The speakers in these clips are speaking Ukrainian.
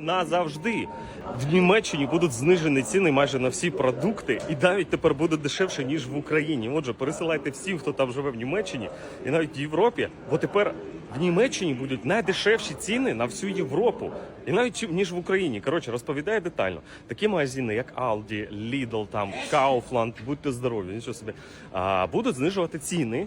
Назавжди в Німеччині будуть знижені ціни майже на всі продукти, і навіть тепер буде дешевше ніж в Україні. Отже, пересилайте всім, хто там живе в Німеччині, і навіть в Європі, бо тепер в Німеччині будуть найдешевші ціни на всю Європу, і навіть ніж в Україні. Коротше, розповідає детально. Такі магазини, як Aldi, Lidl, там Kaufland, будьте здорові, нічого собі, будуть знижувати ціни.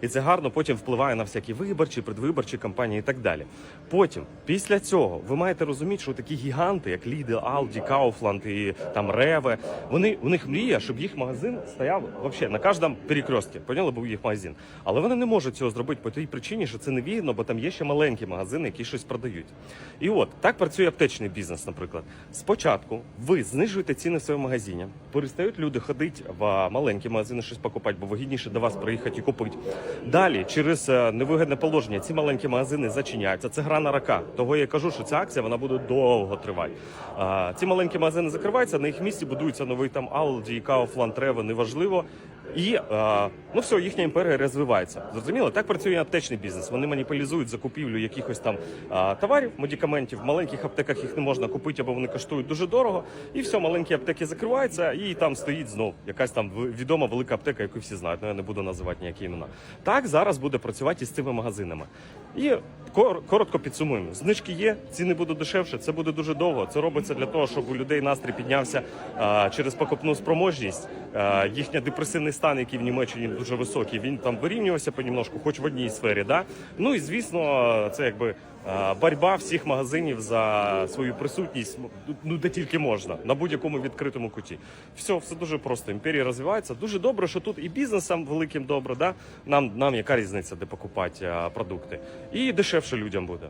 і це гарно потім впливає на всякі виборчі, предвиборчі кампанії і так далі. Потім, після цього, ви маєте розуміти, що такі гіганти, як Lidl, Aldi, Kaufland і там Реве, вони у них мрія, щоб їх магазин стояв вообще на кожному перекрестці. Поняли, був їх магазин. Але вони не можуть цього зробити по тій причині, що це не вигідно, бо там є ще маленькі магазини, які щось продають. І от так працює аптечний бізнес, наприклад. Спочатку ви знижуєте ціни в своєму магазині, перестають люди ходити в маленькі магазини щось покупати, бо вигідніше до вас приїхати і купити. Далі, через е, невигідне положення, ці маленькі магазини зачиняються. Це гра на рака. Того я кажу, що ця акція вона буде довго тривати. Ці маленькі магазини закриваються, на їх місці будується новий там Aldi, Kaufland, Rewe, неважливо. І е, ну все, їхня імперія розвивається. Зрозуміло, так працює аптечний бізнес. Вони маніпулізують закупівлю якихось там е, товарів, медикаментів. В маленьких аптеках їх не можна купити, або вони коштують дуже дорого. І все, маленькі аптеки закриваються, і там стоїть знов якась там відома велика аптека, яку всі знають. Ну я не буду називати ніякі імена. Так зараз буде працювати і з цими магазинами. І кор- коротко підсумуємо: знижки є, ціни будуть дешевше. Це буде дуже довго. Це робиться для того, щоб у людей настрій піднявся е, через покупну спроможність. Їхня депресивний стан, який в Німеччині дуже високий, він там вирівнювався понемножку, хоч в одній сфері. Да? Ну і звісно, це якби боротьба всіх магазинів за свою присутність, ну де тільки можна, на будь-якому відкритому куті. Все, все дуже просто. Імперія розвивається. Дуже добре, що тут і бізнесам великим добре. Да? Нам, нам яка різниця, де покупати продукти, і дешевше людям буде.